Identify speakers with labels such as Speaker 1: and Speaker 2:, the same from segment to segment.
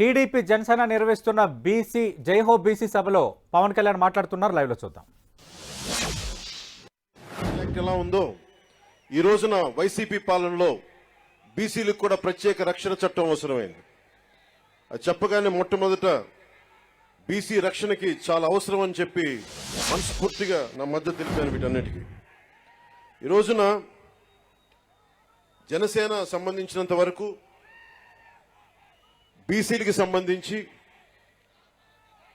Speaker 1: TDP Janasena నిర్వహిస్తున్న BC Jai Ho BC సభలో పవన్ కళ్యాణ్ మాట్లాడుతున్నారు. లైవ్లో చూద్దాం
Speaker 2: ఎలా ఉందో ఈ రోజున వైసీపీ పాలనలో బీసీలకు కూడా ప్రత్యేక రక్షణ చట్టం అవసరమైంది. అది చెప్పగానే మొట్టమొదట బీసీ రక్షణకి చాలా అవసరం అని చెప్పి మనస్ఫూర్తిగా నా మద్దతు తెలిపాను వీటన్నిటికీ. ఈ రోజున జనసేన సంబంధించినంత వరకు బీసీలకి సంబంధించి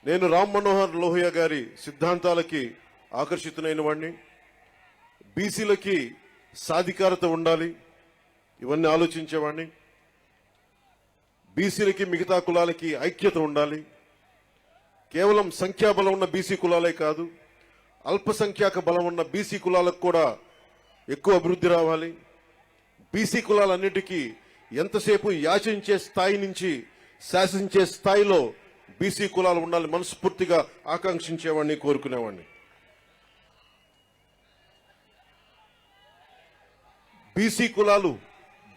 Speaker 2: నేను రామ్ మనోహర్ లోహియా గారి సిద్ధాంతాలకి ఆకర్షితునైన వాడిని బీసీలకి సాధికారత ఉండాలి ఇవన్నీ ఆలోచించేవాడిని బీసీలకి మిగతా కులాలకి ఐక్యత ఉండాలి. కేవలం సంఖ్యాబలం ఉన్న బీసీ కులాలే కాదు అల్పసంఖ్యాక బలం ఉన్న బీసీ కులాలకు కూడా ఎక్కువ అభివృద్ధి రావాలి. బీసీ కులాలన్నిటికీ ఎంతసేపు యాచించే స్థాయి నుంచి శాసించే స్థాయిలో బీసీ కులాలు ఉండాలి మనస్ఫూర్తిగా ఆకాంక్షించేవాడిని కోరుకునేవాడిని. బీసీ కులాలు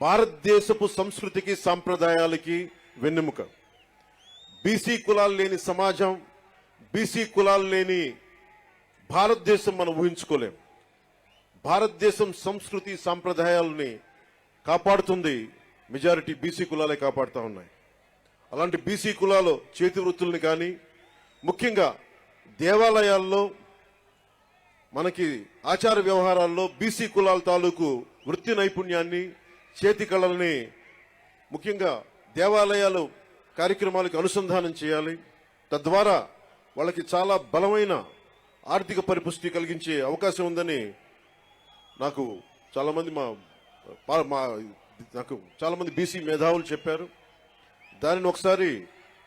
Speaker 2: భారతదేశపు సంస్కృతికి సాంప్రదాయాలకి వెన్నెముక. బీసీ కులాలు లేని సమాజం బీసీ కులాలు లేని భారతదేశం మనం ఊహించుకోలేం. భారతదేశం సంస్కృతి సాంప్రదాయాలని కాపాడుతుంది మెజారిటీ బీసీ కులాలే కాపాడుతూ ఉన్నాయి. అలాంటి బీసీ కులాలు చేతి వృత్తుల్ని కానీ ముఖ్యంగా దేవాలయాల్లో మనకి ఆచార వ్యవహారాల్లో బీసీ కులాల తాలూకు వృత్తి నైపుణ్యాన్ని చేతి కళల్ని ముఖ్యంగా దేవాలయాలు కార్యక్రమాలకు అనుసంధానం చేయాలి. తద్వారా వాళ్ళకి చాలా బలమైన ఆర్థిక పరిపుష్టి కలిగించే అవకాశం ఉందని నాకు చాలామంది మా మా నాకు చాలామంది బీసీ మేధావులు చెప్పారు. దానిని ఒకసారి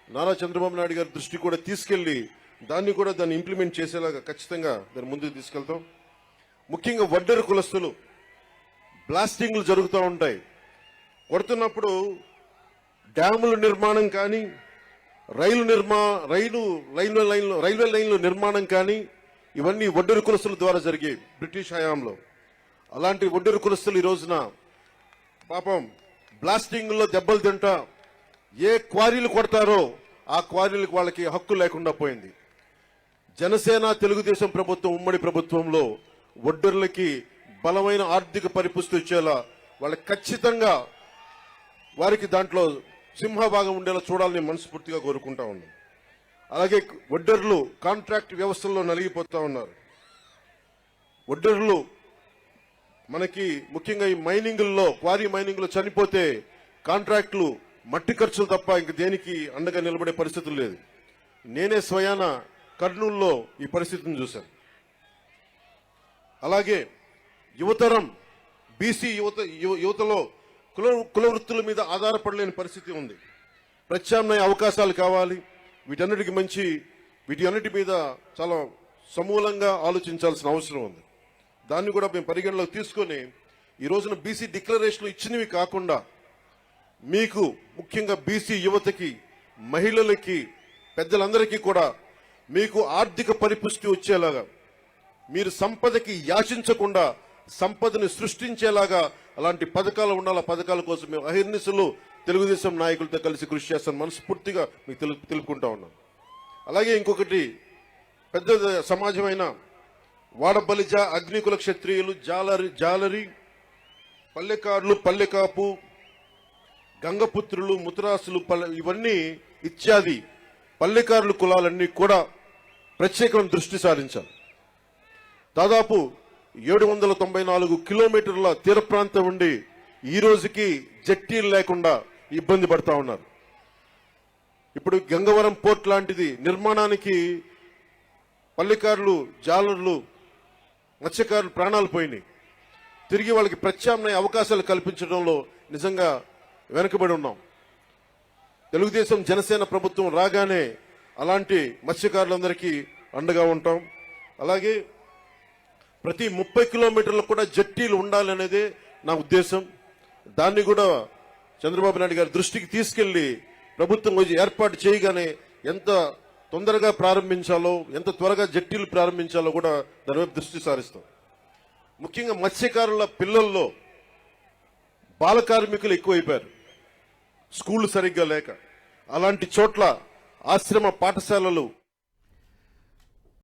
Speaker 2: నారా చంద్రబాబు నాయుడు గారి దృష్టి కూడా తీసుకెళ్ళి దాన్ని కూడా దాన్ని ఇంప్లిమెంట్ చేసేలాగా ఖచ్చితంగా దాన్ని ముందుకు తీసుకెళ్తాం. ముఖ్యంగా వడ్డరు కులస్తులు బ్లాస్టింగ్లు జరుగుతూ ఉంటాయి. కొడుతున్నప్పుడు డ్యాముల నిర్మాణం కానీ రైలు నిర్మా రైలు రైల్వే లైన్లు రైల్వే లైన్ల నిర్మాణం కానీ ఇవన్నీ ఒడ్డరు కులస్తుల ద్వారా జరిగాయి బ్రిటిష్ హయాంలో. అలాంటి ఒడ్డరు కులస్తులు ఈ రోజున పాపం బ్లాస్టింగ్లో దెబ్బలు తింటా ఏ క్వారీలు కొడతారో ఆ క్వారీలకు వాళ్ళకి హక్కు లేకుండా పోయింది. జనసేన తెలుగుదేశం ప్రభుత్వం ఉమ్మడి ప్రభుత్వంలో ఒడ్డర్లకి బలమైన ఆర్థిక పరిపుష్టి వచ్చేలా వాళ్ళకి ఖచ్చితంగా వారికి దాంట్లో సింహభాగం ఉండేలా చూడాలని మనస్ఫూర్తిగా కోరుకుంటా ఉన్నాం అలాగే ఒడ్డర్లు కాంట్రాక్ట్ వ్యవస్థల్లో నలిగిపోతా ఉన్నారు. ఒడ్డర్లు మనకి ముఖ్యంగా ఈ మైనింగుల్లో క్వారీ మైనింగ్లో చనిపోతే కాంట్రాక్టులు మట్టి ఖర్చులు తప్ప ఇంక దేనికి అండగా నిలబడే పరిస్థితులు లేదు. నేనే స్వయాన కర్నూలులో ఈ పరిస్థితిని చూశాను. అలాగే యువతరం బీసీ యువత యువతలో కుల కుల వృత్తుల మీద ఆధారపడలేని పరిస్థితి ఉంది. ప్రత్యామ్నాయ అవకాశాలు కావాలి. వీటన్నిటికి మంచి వీటి అన్నిటి మీద చాలా సమూలంగా ఆలోచించాల్సిన అవసరం ఉంది. దాన్ని కూడా మేము పరిగణలోకి తీసుకొని ఈ రోజున బీసీ డిక్లరేషన్లు ఇచ్చినవి కాకుండా మీకు ముఖ్యంగా బీసీ యువతకి మహిళలకి పెద్దలందరికీ కూడా మీకు ఆర్థిక పరిపుష్టి వచ్చేలాగా మీరు సంపదకి యాచించకుండా సంపదని సృష్టించేలాగా అలాంటి పథకాలు ఉండాలి? ఆ పథకాల కోసం మేము అహిర్నిశలు తెలుగుదేశం నాయకులతో కలిసి కృషి చేస్తాం మనస్ఫూర్తిగా మీకు తెలు తెలుపుకుంటా ఉన్నాం అలాగే ఇంకొకటి పెద్ద సమాజమైన వాడబలిజ అగ్నికుల క్షత్రియులు జాలరి జాలరి పల్లెకారులు పల్లెకాపు గంగపుత్రులు ముతరాసులు పల్లె ఇవన్నీ ఇత్యాది పల్లెకారుల కులాలన్నీ కూడా ప్రత్యేకమైన దృష్టి సారించాలి దాదాపు ఏడు వందల తొంభై నాలుగు కిలోమీటర్ల తీర ప్రాంతం ఉండి ఈ రోజుకి జట్టీలు లేకుండా ఇబ్బంది పడతా ఉన్నారు. ఇప్పుడు గంగవరం పోర్ట్ లాంటిది నిర్మాణానికి పల్లెకారులు జాలర్లు మత్స్యకారులు ప్రాణాలు పోయినాయి. తిరిగి వాళ్ళకి ప్రత్యామ్నాయ అవకాశాలు కల్పించడంలో నిజంగా వెనుకబడి ఉన్నాం. తెలుగుదేశం జనసేన ప్రభుత్వం రాగానే అలాంటి మత్స్యకారులందరికీ అండగా ఉంటాం. అలాగే ప్రతి ముప్పై కిలోమీటర్లకు కూడా జట్టీలు ఉండాలనేదే నా ఉద్దేశం. దాన్ని కూడా చంద్రబాబు నాయుడు గారి దృష్టికి తీసుకెళ్ళి ప్రభుత్వం ఏర్పాటు చేయగానే ఎంత తొందరగా ప్రారంభించాలో ఎంత త్వరగా జట్టీలు ప్రారంభించాలో కూడా దానివైపు దృష్టి సారిస్తాం. ముఖ్యంగా మత్స్యకారుల పిల్లల్లో బాల కార్మికులు ఎక్కువైపోయారు. స్కూళ్ళు సరిగ్గా లేక అలాంటి చోట్ల ఆశ్రమ పాఠశాలలు